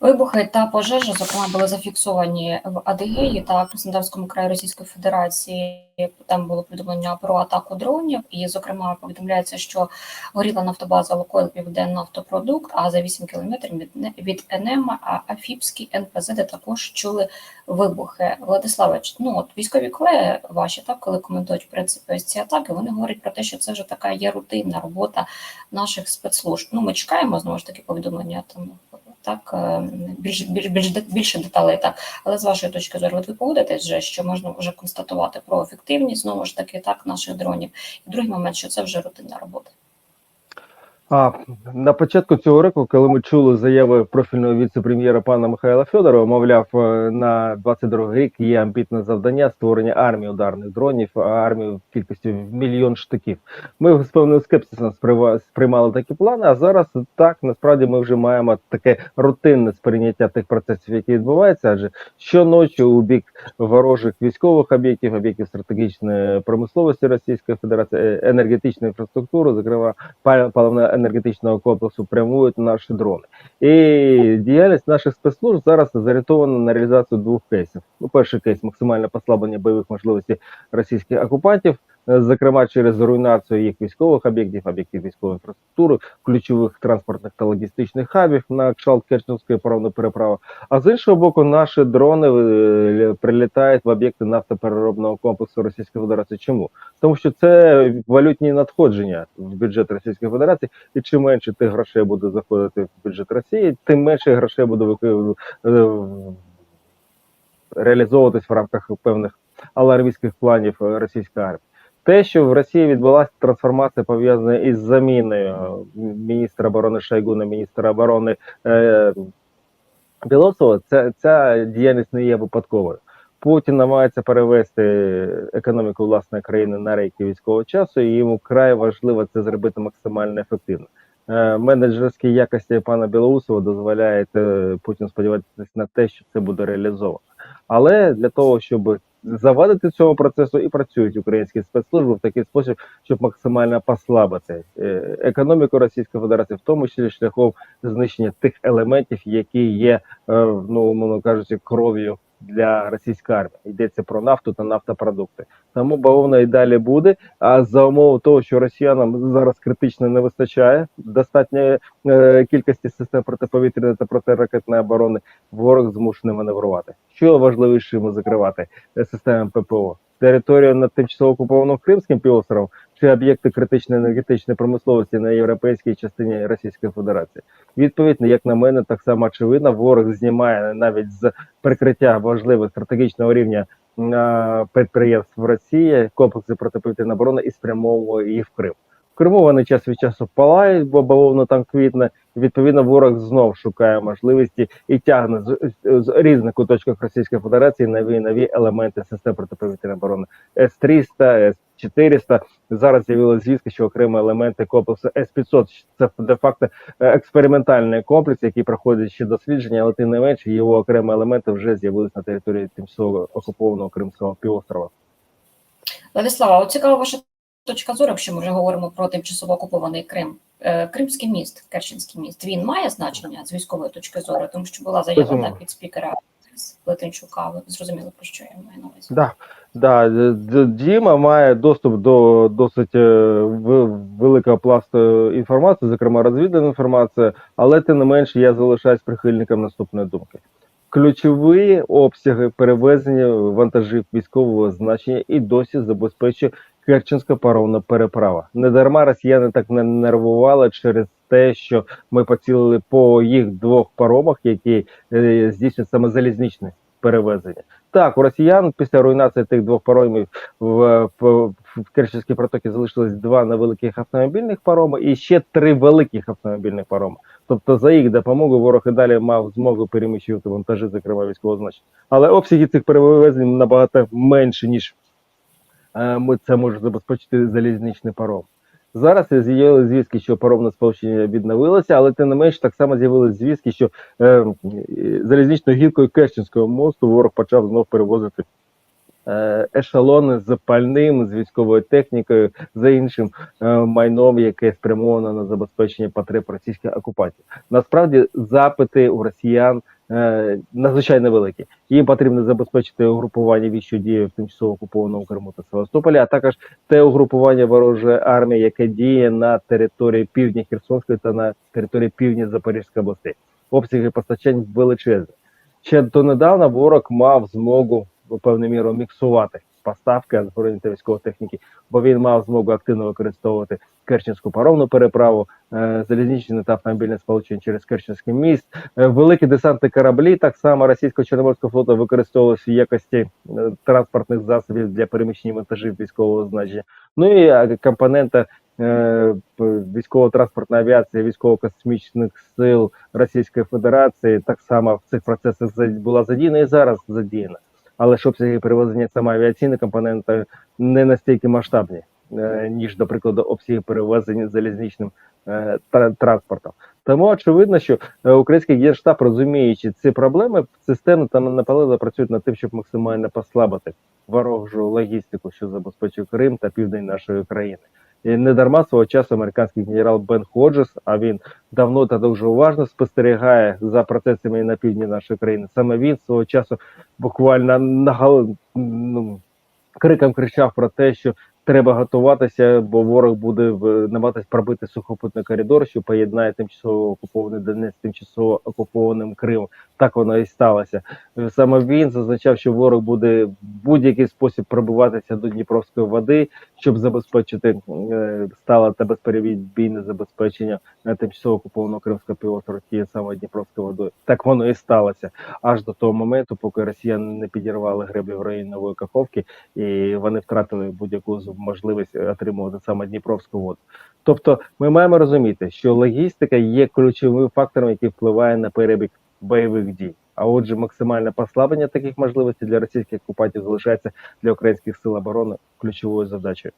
Вибухи та пожежі, зокрема, були зафіксовані в Адигеї та Краснодарському краї Російської Федерації. Там було повідомлення про атаку дронів, і, зокрема, повідомляється, що горіла нафтобаза Лукойл Південний нафтопродукт, а за 8 кілометрів від, від Енема, а Афіпський НПЗ, також чули вибухи. Владиславич, ну от військові колеги ваші, так, коли коментують в принципі ось ці атаки, вони говорять про те, що це вже така є рутинна робота наших спецслужб. Ну, ми чекаємо знову ж таки повідомлення там так е, більш, більш, більш більше деталей, так. Але з вашої точки зору, ви погодитесь вже, що можна вже констатувати про ефективність знову ж таки так наших дронів. І другий момент, що це вже рутинна робота. А на початку цього року, коли ми чули заяви профільного віце-прем'єра пана Михайла Федорова, мовляв, е, на 22 рік є амбітне завдання створення армії ударних дронів, армії в кількості в мільйон штиків. Ми з певним скепсисом сприйма- сприймали такі плани. А зараз так насправді ми вже маємо таке рутинне сприйняття тих процесів, які відбуваються. Адже щоночі у бік ворожих військових об'єктів, об'єктів стратегічної промисловості Російської Федерації, е, енергетичної інфраструктури, зокрема пал- паливно-енергетичного комплексу, прямують наші дрони. І діяльність наших спецслужб зараз зорієнтована на реалізацію двох кейсів. Ну, перший кейс максимальне послаблення бойових можливостей російських окупантів, зокрема через руйнацію їх військових об'єктів, об'єктів військової інфраструктури, ключових транспортних та логістичних хабів на кшталт Керченської паромної переправи. А з іншого боку, наші дрони е, прилітають в об'єкти нафтопереробного комплексу Російської Федерації. Чому? Тому що це валютні надходження в бюджет Російської Федерації, і чим менше тих грошей буде заходити в бюджет Росії, тим менше грошей буде е, реалізовуватись в рамках певних алармійських планів е, російської армії. Те, що в Росії відбулася трансформація пов'язана із заміною е, міністра оборони Шойгу на міністра оборони е, Білоусова, ця, ця діяльність не є випадковою. Путін намагається перевести економіку власної країни на рейки військового часу, і йому край важливо це зробити максимально ефективно. Е, Менеджерські якості пана Білоусова дозволяють е, Путін сподіватися на те, що це буде реалізовано. Але для того, щоб завадити цьому процесу, і працюють українські спецслужби в такий спосіб, щоб максимально послабити е, економіку Російської Федерації, в тому числі шляхом знищення тих елементів, які є, е, ну кажучи, кров'ю для російської армії. Йдеться про нафту та нафтопродукти. Тому бавовна і далі буде. А за умови того, що росіянам зараз критично не вистачає достатньої е, кількості систем протиповітряної та протиракетної оборони, ворог змушений маневрувати. Що важливіше йому закривати е, системи ППО? Територію над тимчасово окупованим Кримським півостровом чи об'єкти критичної енергетичної промисловості на європейській частині Російської Федерації. Відповідно, як на мене, так само очевидно, ворог знімає навіть з прикриття важливих стратегічного рівня підприємств в Росії, комплекси протиповітряної оборони і спрямовує їх в Крим. В Криму вони час від часу палають, бо бавовна там квітне. Відповідно, ворог знов шукає можливості і тягне з, з різних куточків Російської Федерації нові нові елементи систем протиповітряної оборони С-300, С-400. Зараз з'явилися звістки, що окремі елементи комплексу С-500 це де-факто е, експериментальний комплекс, який проходить ще дослідження, але тим не менше його окремі елементи вже з'явилися на території тимчасово окупованого Кримського півострова. Владислава, от цікава ваша точка зору, якщо ми вже говоримо про тимчасово окупований Крим. Е, Кримський міст, Керченський міст, він має значення з військової точки зору, тому що була заява так, від спікера Плетенчука. Ви зрозуміли, про що я маю на увазі. Да, да, Діма має доступ до досить е, великого пласту інформації, зокрема розвідана інформація, але тим не менше я залишаюсь прихильником наступної думки. Ключові обсяги перевезення вантажів військового значення і досі забезпечує Керченська паромна переправа. Недарма росіяни так не нервували через те, що ми поцілили по їх двох паромах, які е, здійснюють саме залізничне перевезення. Так, у росіян після руйнації тих двох паромів в, в, в Керченській протокі залишилось два невеликих автомобільних пароми і ще три великих автомобільних пароми. Тобто за їх допомогою ворог і далі мав змогу переміщувати вантажі, зокрема військового значення. Але обсяги цих перевезень набагато менше, ніж е, ми це може забезпечити залізничний паром. Зараз з'явилися звістки, що паромне сполучення відновилося, але тим не менш так само з'явилися звістки, що е, залізничною гілкою Керченського мосту ворог почав знов перевозити ешелони з пальним, з військовою технікою, за іншим е, майном, яке спрямовано на забезпечення потреб російської окупації. Насправді запити у росіян е, надзвичайно великі. Їм потрібно забезпечити угрупування діє в тимчасово окупованому Криму та Севастополі, а також те угрупування ворожої армії, яке діє на території півдня Херсонської та на території півдня Запорізької областей. Обсяги постачань величезні. Ще донедавна ворог мав змогу в певну міру міксувати поставки озброєння військової техніки, бо він мав змогу активно використовувати Керченську паромну переправу, е, залізничне та автомобільне сполучення через Керченський міст. Е, великі десантні кораблі, так само російського чорноморського флоту використовувалися в якості е, транспортних засобів для переміщення вантажів військового значення. Ну і компонента військово-транспортної авіації, військово-космічних сил Російської Федерації так само в цих процесах була задіяна і зараз задіяна. Але ж обсяги перевезення саме авіаційної компоненти не настільки масштабні, е, ніж, до прикладу, обсяги перевезення залізничним е, транспортом. Тому очевидно, що е, український генштаб, розуміючи ці проблеми, системно та наполегливо працюють над тим, щоб максимально послабити ворожу логістику, що забезпечує Крим та південь нашої країни. І не дарма свого часу американський генерал Бен Ходжес, а він давно та дуже уважно спостерігає за процесами на півдні нашої країни. Саме він свого часу буквально нагал... ну, криком кричав про те, що треба готуватися, бо ворог буде намагатись пробити сухопутний коридор, що поєднає тимчасово окупований Донець з тимчасово окупованим Кримом. Так воно і сталося. Е, Саме він зазначав, що ворог буде в будь-який спосіб пробиватися до Дніпровської води, щоб забезпечити е, стале та безперебійне забезпечення е, тимчасово окупованого Кримського півострова тією саме Дніпровською водою. Так воно і сталося аж до того моменту, поки росіяни не підірвали греблі в районі Нової Каховки, і вони втратили будь-яку можливість отримувати саме Дніпровську воду. Тобто, ми маємо розуміти, що логістика є ключовим фактором, який впливає на перебіг бойових дій. А отже, максимальне послаблення таких можливостей для російських окупантів залишається для українських сил оборони ключовою задачею.